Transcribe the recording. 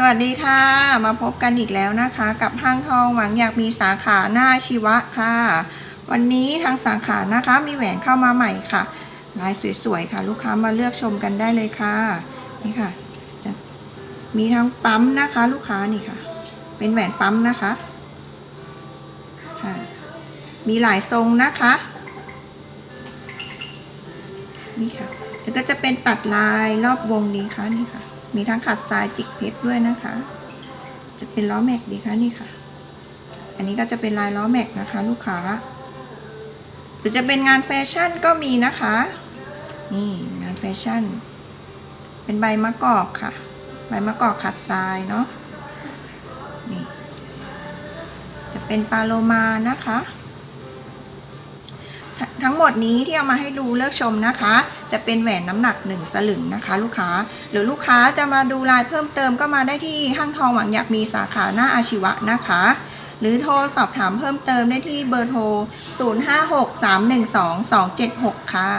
สวัสดีค่ะ มาพบกันอีกแล้วนะคะ กับห้างทองหวังอยากมีสาขาหน้าชีวะค่ะ วันนี้ทางสาขานะคะมีแหวนเข้ามาใหม่ค่ะ ลายสวยๆค่ะ ลูกค้ามาเลือกชมกันได้เลยค่ะนี่ค่ะ มีทั้งปั๊มนะคะ ลูกค้านี่ค่ะ เป็นแหวนปั๊มนะคะค่ะมีหลายทรงนะคะนี่ค่ะแล้วก็จะเป็นตัดลายรอบวงนี้ค่ะนี่ค่ะ มีทั้งขัดทรายจิกเพชรด้วยนะคะ จะเป็นล้อแม็กดีคะนี่ค่ะ อันนี้ก็จะเป็นลายล้อแม็กนะคะ ลูกค้าหรือจะเป็นงานแฟชั่นก็มีนะคะ นี่งานแฟชั่น เป็นใบมะกอกค่ะ ใบมะกอกขัดทรายเนาะนี่จะเป็นปาโลมานะคะ ทั้งหมดนี้ที่เอามาให้ดูเลือกชมนะคะ จะเป็นแหวนน้ำหนัก 1 สลึงนะคะ ลูกค้า หรือลูกค้าจะมาดูลายเพิ่มเติมก็มาได้ที่ห้างทองหวังอยากมีสาขาหน้าอาชีวะนะคะ หรือโทรสอบถามเพิ่มเติมได้ที่เบอร์โทร 0563122276 ค่ะ